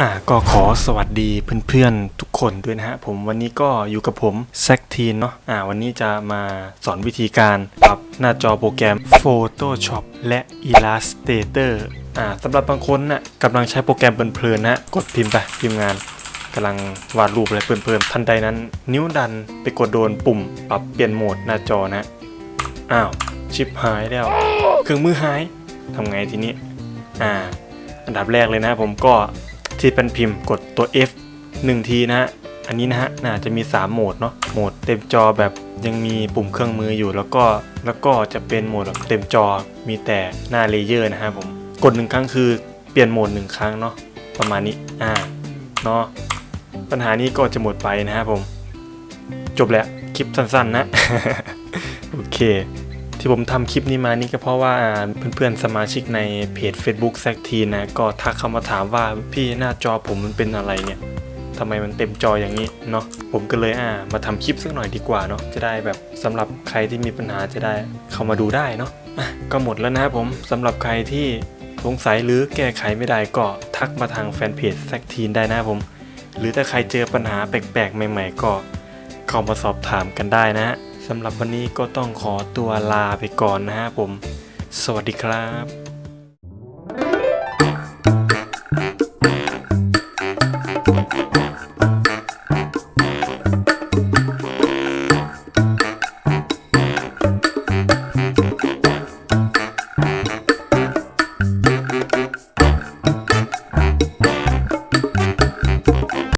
อ่าก็ขอสวัสดีเพื่อนๆทุกคนด้วยนะฮะผมวันนี้ก็อยู่กับผมแซกทีนเนาะอ่าวันนี้จะมาสอนวิธีการปรับหน้าจอโปรแกรม Photoshop และ Illustrator อ่าสำหรับบางคนนะ่ะกำลังใช้โปรแกรมเพลินๆนะฮะกดพิมพ์ไปพิมพ์งานกำลังวาดรูปอะไรเพลินๆทันใดนั้น นิ้วดันไปกดโดนปุ่ม ปรับเปลี่ยนโหมดหน้าจอนะฮะอ้าวชิปหายแล้วเครื่องมือหายทำไงทีนี้อ่าอันดับแรกเลยนะผมก็ ที่เป็นพิมพ์กดตัว F 1 ทีนะฮะ อันนี้นะฮะ น่าจะมี 3 โหมดเนาะ โหมดเต็มจอแบบยังมีปุ่มเครื่องมืออยู่ แล้วก็ แล้วก็จะเป็นโหมดแบบเต็มจอ มีแต่หน้าเลเยอร์นะฮะผม กดหนึ่งครั้งคือเปลี่ยนโหมดหนึ่งครั้งเนาะ ประมาณนี้ อ่า เนาะ ปัญหานี้ก็จะหมดไปนะฮะผม จบแล้ว คลิปสั้นๆนะ โอเค ที่ผมทำคลิปนี้มานี่ก็เพราะว่าเพื่อนๆสมาชิกในเพจ Facebook แซกทีนะก็ทักเข้ามาถามว่าพี่หน้าจอผมมันเป็นอะไรเนี่ยทำไมมันเต็มจออย่างนี้เนาะผมก็เลยอ่ามาทำคลิปสักหน่อยดีกว่าเนาะจะได้แบบสำหรับใครที่มีปัญหาจะได้เข้ามาดูได้เนาะะก็หมดแล้วนะครับผมสำหรับใครที่สงสัยหรือแก้ไขไม่ได้ก็ทักมาทางแฟนเพจแซกทีนได้นะครับผม หรือถ้าใครเจอปัญหาแปลกๆ ใหม่ ๆ ก็เข้ามาสอบถามกันได้นะฮะ สำหรับวันนี้ก็ต้องขอตัวลาไปก่อนนะฮะผม สวัสดีครับ